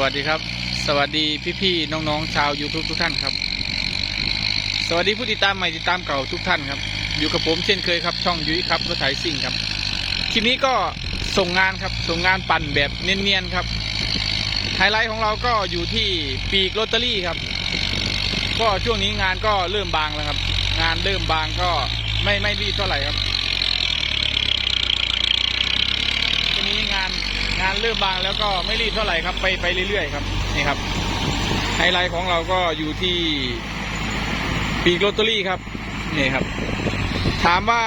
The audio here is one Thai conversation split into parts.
สวัสดีครับ สวัสดีพี่ๆน้องๆชาว YouTube ทุกท่านครับ สวัสดีผู้ติดตามใหม่ติดตามเก่าทุกท่านครับ อยู่กับผมเช่นเคยครับ ช่องยุ้ยครับรถไถซิ่งครับคลิปนี้ก็ส่งงานครับส่งงานปั่นแบบเนียนๆครับไฮไลท์ของเราก็อยู่ที่ปีกลอตเตอรี่ครับ ก็ช่วงนี้งานก็เริ่มบางแล้วครับ งานเริ่มบางก็ไม่ไม่รีบเท่าไหร่ครับทีนี้งาน งานเริ่มบางแล้วก็ไม่รีบเท่าไหร่ครับไปไปเรื่อยๆครับนี่ครับไฮไลท์ของเราก็อยู่ที่ปีกลอตเตอรี่ครับนี่ครับ ถามว่า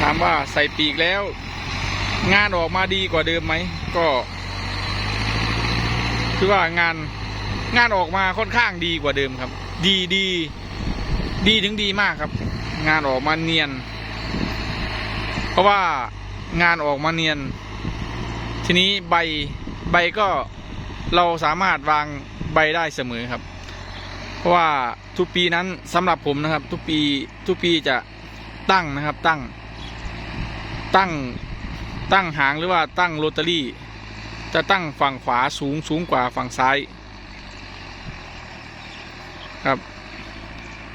ถามว่าใส่ปีกแล้ว งานออกมาดีกว่าเดิมไหมก็คือว่างานงานออกมาค่อนข้างดีกว่าเดิมครับ ดีดีดีถึงดีมากครับ งานออกมาเนียน เพราะว่า งานออกมาเนียน ทีนี้ใบใบก็เราสามารถวางใบได้เสมอครับ เพราะว่าทุกปีนั้นสำหรับผมนะครับ ทุกปีทุกปีจะตั้งนะครับตั้ง ตั้งตั้งหางหรือว่าตั้งโรตารี่ จะตั้งฝั่งขวาสูงสูงกว่าฝั่งซ้ายครับ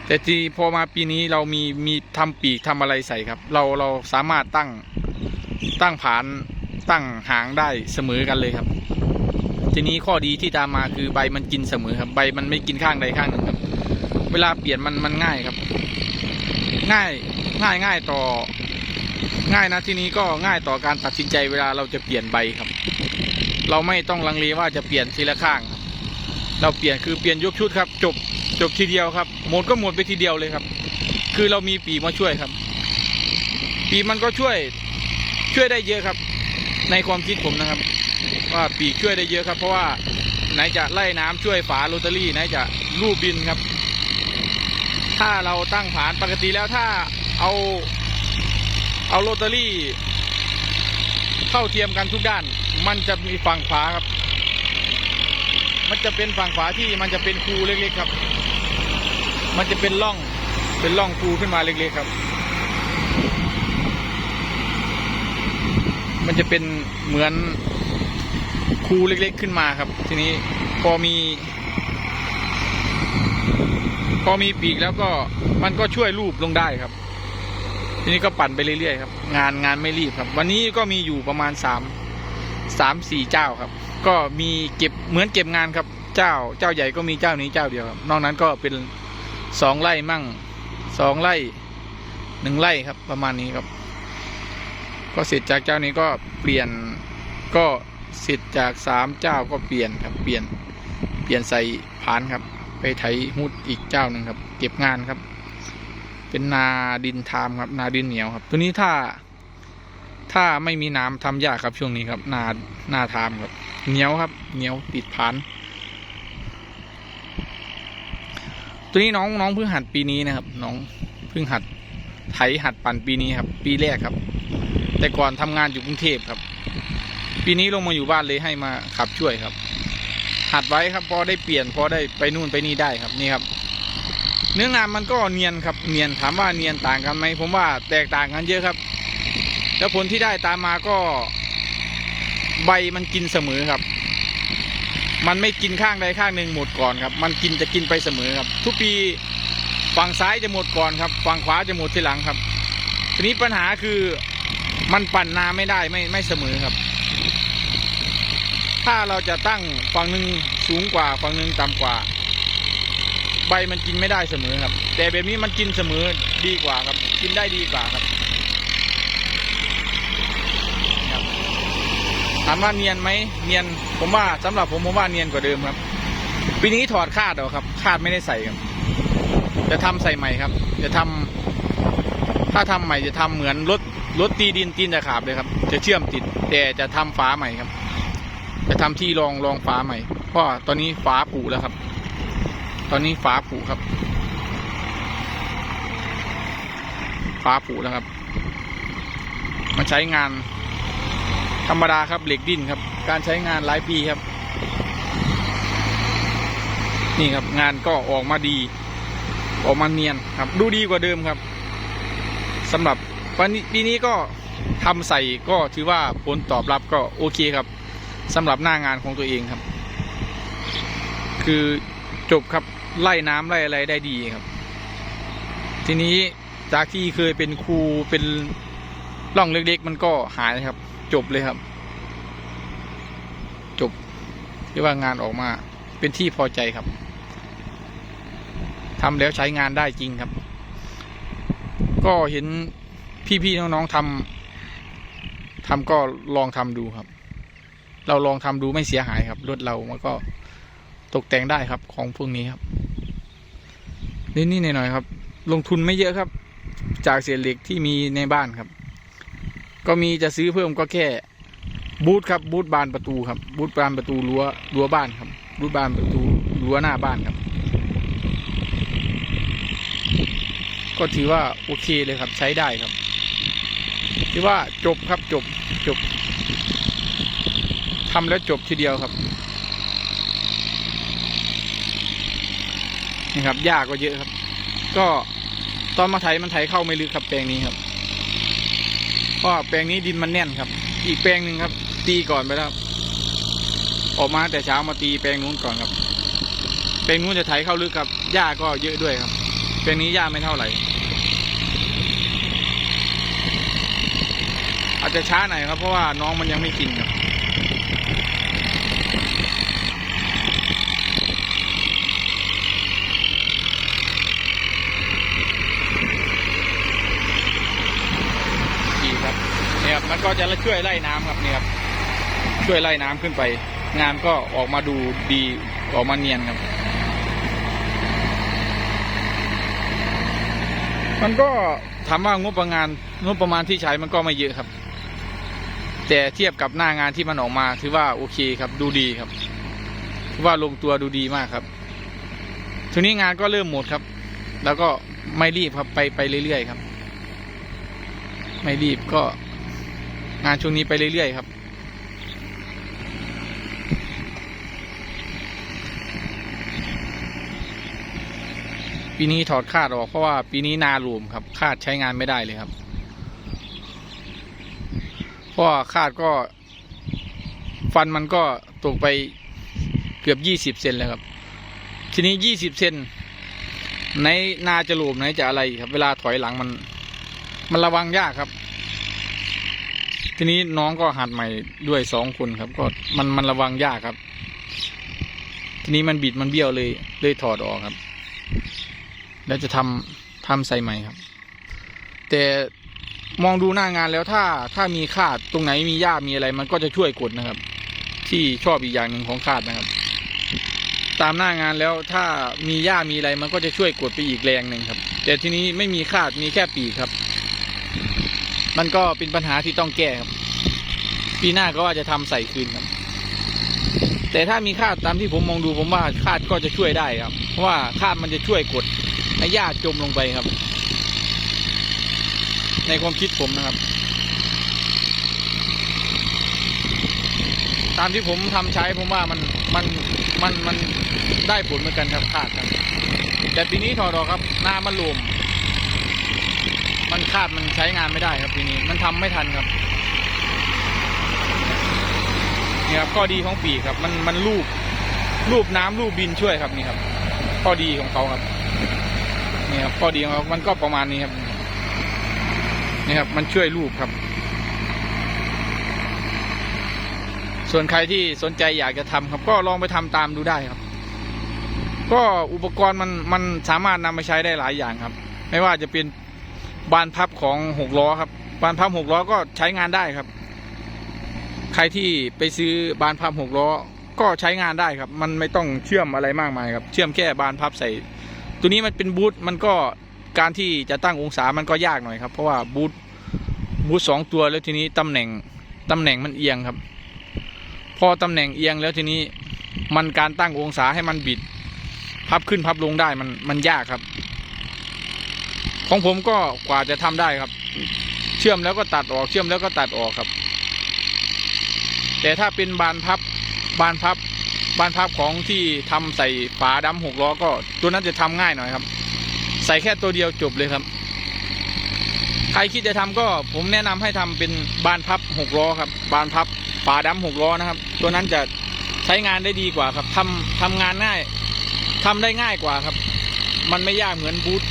แต่ที่พอมาปีนี้เรามีมีทำปีกทำอะไรใส่ครับ เราเราสามารถตั้ง ตั้งผานตั้งหางได้เสมอกันเลยครับ ทีนี้ข้อดีที่ตามมาคือใบมันกินเสมอครับ ใบมันไม่กินข้างใดข้างหนึ่งครับ เวลาเปลี่ยนมันมันง่ายครับ ง่ายง่ายง่ายต่อ ง่ายนะที่นี้ก็ง่ายต่อการตัดสินใจเวลาเราจะเปลี่ยนใบครับ เราไม่ต้องลังเลว่าจะเปลี่ยนทีละข้าง เราเปลี่ยนคือเปลี่ยนยกชุดครับ จบจบทีเดียวครับหมดก็หมดไปทีเดียวเลยครับ คือเรามีปีกมาช่วยครับ ปีกมันก็ช่วย ช่วยได้เยอะครับ ในความคิดผมนะครับ ว่าปีกช่วยได้เยอะครับ เพราะว่าไหนจะไล่น้ำช่วยฝาโรตารี่ไหนจะลูบบินครับ ถ้าเราตั้งผานปกติแล้วถ้าเอา เอาโรตารี่ เข้าเทียมกันทุกด้าน มันจะมีฝั่งขวาครับ มันจะเป็นฝั่งขวาที่มันจะเป็นคูเล็กๆครับ มันจะเป็นร่องเป็นร่องคูขึ้นมาเล็กๆครับ มันจะเป็นเหมือนคูเล็กๆขึ้นมาครับ ทีนี้พอมี พอมีปีกแล้วก็มันก็ช่วยรูปลงได้ครับ ทีนี้ก็ปั่นไปเรื่อยๆครับ งานงานไม่รีบครับ วันนี้ก็มีอยู่ประมาณสามสามสี่เจ้าครับ ก็มีเก็บเหมือนเก็บงานครับ เจ้าเจ้าใหญ่ก็มีเจ้านี้เจ้าเดียวครับ นอกนั้นก็เป็นสองไร่มั่งสองไร่หนึ่งไร่ครับ ประมาณนี้ครับ ก็เสร็จจากเจ้านี้ก็เปลี่ยนก็เสร็จจากสามเจ้าก็เปลี่ยนครับเปลี่ยนเปลี่ยนใส่ผานครับ ไปไถหุดอีกเจ้าหนึ่งครับ เก็บงานครับ เป็นนาดินทามครับ นาดินเหนียวครับ ตัวนี้ถ้า ถ้าไม่มีน้ำทำยากครับช่วงนี้ครับ นานาทามครับเหนียวครับเหนียวติดผาน ตัวนี้น้องน้องเพิ่งหัดปีนี้นะครับ น้องเพิ่งหัดไถหัดปั่นปีนี้ครับ ปีแรกครับ แต่ก่อนทำงานอยู่กรุงเทพครับ ปีนี้ลงมาอยู่บ้านเลยให้มาขับช่วยครับ หัดไว้ครับพอได้เปลี่ยนพอได้ไปนู่นไปนี่ได้ครับนี่ครับ เนื้องานมันก็เนียนครับเนียนถามว่าเนียนต่างกันไหมผมว่าแตกต่างกันเยอะครับ แล้วผลที่ได้ตามมาก็ใบมันกินเสมอครับ มันไม่กินข้างใดข้างหนึ่งหมดก่อนครับ มันกินจะกินไปเสมอครับ ทุกปีฝั่งซ้ายจะหมดก่อนครับฝั่งขวาจะหมดทีหลังครับ ทีนี้ปัญหาคือ มันปั่นนาไม่ได้ไม่ไม่เสมอครับ ถ้าเราจะตั้งฝั่งหนึ่งสูงกว่าฝั่งหนึ่งต่ำกว่า ใบมันกินไม่ได้เสมอครับ แต่แบบนี้มันกินเสมอดีกว่าครับ กินได้ดีกว่าครับครับถามว่าเนียนไหมเนียนผมว่าสำหรับผมผมว่าเนียนกว่าเดิมครับปีนี้ถอดคาดเอาครับ คาดไม่ได้ใส่ครับ จะทำใส่ใหม่ครับ จะทำ ถ้าทำใหม่จะทำเหมือนรถรถตีดินตีนจะขาบเลยครับ จะเชื่อมติด แต่จะทำฝาใหม่ครับ จะทำที่รองรองฝาใหม่เพราะตอนนี้ฝาผุแล้วครับ ตอนนี้ฝาผุครับฝาผุแล้วครับ มันใช้งาน ธรรมดาครับเหล็กดิ้นครับ การใช้งานหลายปีครับ นี่ครับงานก็ออกมาดี ออกมาเนียนครับ ดูดีกว่าเดิมครับ สำหรับวันปีนี้ก็ทำใส่ก็ถือว่าผลตอบรับก็โอเคครับสำหรับหน้างานของตัวเองครับ คือจบครับไล่น้ำไล่อะไรได้ดีครับ ทีนี้จากที่เคยเป็นครูเป็นร่องเล็กๆ มันก็หายครับ จบเลยครับ จบเรียกว่างานออกมาเป็นที่พอใจครับทำแล้วใช้งานได้จริงครับ ก็เห็นพี่ๆน้องๆทำทำก็ลองทำดูครับ เราลองทำดูไม่เสียหายครับรถเรามันก็ตกแต่งได้ครับของพวกนี้ครับนิดๆหน่อยๆครับ ลงทุนไม่เยอะครับ จากเศษเหล็กที่มีในบ้านครับ ก็มีจะซื้อเพิ่มก็แค่บูธครับบูธบานประตูครับบูธบานประตูรั้วรั้วบ้านครับบูธบานประตูรั้วหน้าบ้านครับ ก็ถือว่าโอเคเลยครับใช้ได้ครับถือว่าจบครับจบจบทำแล้วจบทีเดียวครับนี่ครับยากก็เยอะครับ ก็ตอนมาไถมันไถเข้าไม่ลึกครับแปลงนี้ครับเพราะแปลงนี้ดินมันแน่นครับ อีกแปลงหนึ่งครับ ตีก่อนไปแล้วครับออกมาแต่เช้ามาตีแปลงนู้นก่อนครับ แปลงนู้นจะไถเข้าลึกครับหญ้าก็เยอะด้วยครับ แปลงนี้หญ้าไม่เท่าไหร่ อาจจะช้าหน่อยครับ เพราะว่าน้องมันยังไม่กินครับดีครับเนี่ยครับมันก็จะช่วยไล่น้ำครับเนี่ยครับช่วยไล่น้ำขึ้นไป งานก็ออกมาดูดีออกมาเนียนครับ มันก็ถามว่างบประมาณงบประมาณที่ใช้มันก็ไม่เยอะครับ แต่เทียบกับหน้างานที่มันออกมาถือว่าโอเคครับ ดูดีครับถือว่าลงตัวดูดีมากครับทีนี้งานก็เริ่มหมดครับ แล้วก็ไม่รีบครับไปไปเรื่อยๆครับ ไม่รีบก็งานช่วงนี้ไปเรื่อยๆครับ ปีนี้ถอดคาดออกเพราะว่าปีนี้นารวมครับคาดใช้งานไม่ได้เลยครับเพราะคาดก็ ฟันมันก็ตกไปเกือบยี่สิบเซนแล้วครับ ทีนี้ยี่สิบเซนไหนนาจะหลวมไหนจะอะไรครับ เวลาถอยหลังมัน มันระวังยากครับ ทีนี้น้องก็หัดใหม่ด้วยสองคนครับ ก็มันมันระวังยากครับ ทีนี้มันบิดมันเบี้ยวเลยเลยถอดออกครับ แล้วจะทำทำใส่ใหม่ครับ แต่มองดูหน้างานแล้วถ้าถ้ามีคาดตรงไหนมีหญ้ามีอะไร มันก็จะช่วยกดนะครับ ที่ชอบอีกอย่างหนึ่งของคาดนะครับ ตามหน้างานแล้วถ้ามีหญ้ามีอะไร มันก็จะช่วยกดไปอีกแรงหนึ่งครับ แต่ทีนี้ไม่มีคาดมีแค่ปีกครับ มันก็เป็นปัญหาที่ต้องแก้ครับ ปีหน้าก็ว่าจะทำใส่คืนครับ แต่ถ้ามีคาดตามที่ผมมองดูผมว่าคาดก็จะช่วยได้ครับเพราะว่าคาดมันจะช่วยกด ให้หญ้าจมลงไปครับ ในความคิดผมนะครับ ตามที่ผมทำใช้ผมว่ามันมันมันมันได้ผลเหมือนกันครับคาดครับ แต่ปีนี้ถอดออกครับ หน้ามันหลวมมันคาดมันใช้งานไม่ได้ครับปีนี้มันทำไม่ทันครับนี่ครับข้อดีของปีกครับ มันมันลูบลูบน้ำลูบบินช่วยครับนี่ครับ ข้อดีของเขาครับ นี่ครับข้อดีของมันก็ประมาณนี้ครับนี่ครับ มันช่วยลูบครับ ส่วนใครที่สนใจอยากจะทำครับ ก็ลองไปทำตามดูได้ครับ ก็อุปกรณ์มันมันสามารถนำไปใช้ได้หลายอย่างครับ ไม่ว่าจะเป็นบานพับของหกล้อครับ บานพับหกล้อก็ใช้งานได้ครับ ใครที่ไปซื้อบานพับหกล้อก็ใช้งานได้ครับ มันไม่ต้องเชื่อมอะไรมากมายครับ เชื่อมแค่บานพับใส่ ตัวนี้มันเป็นบูทมันก็การที่จะตั้งองศามันก็ยากหน่อยครับ เพราะว่าบูทบูทสองตัวแล้วทีนี้ตำแหน่งตำแหน่งมันเอียงครับ พอตำแหน่งเอียงแล้วทีนี้มันการตั้งองศาให้มันบิด พับขึ้นพับลงได้มันมันยากครับ ของผมก็กว่าจะทำได้ครับ เชื่อมแล้วก็ตัดออกเชื่อมแล้วก็ตัดออกครับ แต่ถ้าเป็นบานพับบานพับ บานพับของที่ทำใส่ฝาดำหกล้อก็ตัวนั้นจะทำง่ายหน่อยครับ ใส่แค่ตัวเดียวจบเลยครับ ใครคิดจะทำก็ผมแนะนำให้ทำเป็นบานพับหกล้อครับ บานพับฝาดำหกล้อนะครับ ตัวนั้นจะใช้งานได้ดีกว่าครับทำทำงานง่ายทำได้ง่ายกว่าครับ มันไม่ยากเหมือนบูท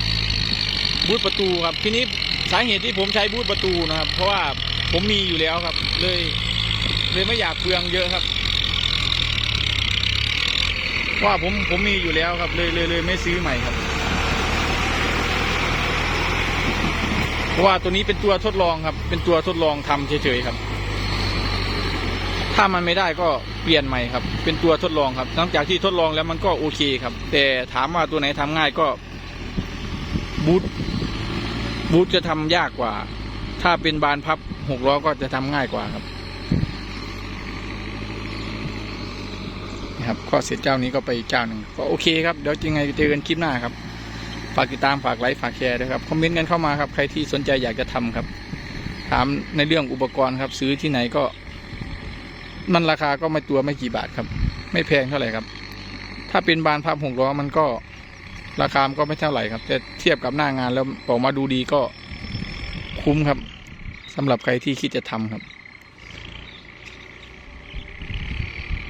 บูทประตูครับ ทีนี้สาเหตุที่ผมใช้บูทประตูนะครับ เพราะว่าผมมีอยู่แล้วครับ เลยเลยไม่อยากเปลืองเยอะครับ ว่าผมผมมีอยู่แล้วครับเลยเลยเลยไม่ซื้อใหม่ครับ เพราะว่าตัวนี้เป็นตัวทดลองครับ เป็นตัวทดลองทำเฉยๆครับ ถ้ามันไม่ได้ก็เปลี่ยนใหม่ครับ เป็นตัวทดลองครับหลังจากที่ทดลองแล้วมันก็โอเคครับ แต่ถามว่าตัวไหนทำง่ายก็บูทบูทจะทำยากกว่า ถ้าเป็นบานพับหกล้อก็จะทำง่ายกว่าครับ นะครับก็เสร็จเจ้านี้ก็ไปอีกเจ้าหนึ่งก็โอเคครับเดี๋ยวยังไงเจอกันคลิปหน้าครับ ฝากติดตามฝากไลค์ฝากแชร์ด้วยครับคอมเมนต์กันเข้ามาครับใครที่สนใจอยากจะทำครับ ถามในเรื่องอุปกรณ์ครับ ซื้อที่ไหนก็ มันราคาก็ไม่ตัวไม่กี่บาทครับ ไม่แพงเท่าไหร่ครับ ถ้าเป็นบานพับหกล้อมันก็ราคามันก็ไม่เท่าไหร่ครับ แต่เทียบกับหน้างานแล้วออกมาดูดีก็คุ้มครับสำหรับใครที่คิดจะทำครับ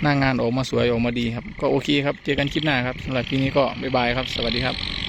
หน้างานออกมาสวยออกมาดีครับ ก็โอเคครับ เจอกันคลิปหน้าครับสำหรับคลิปนี้ก็บ๊ายบายครับ สวัสดีครับ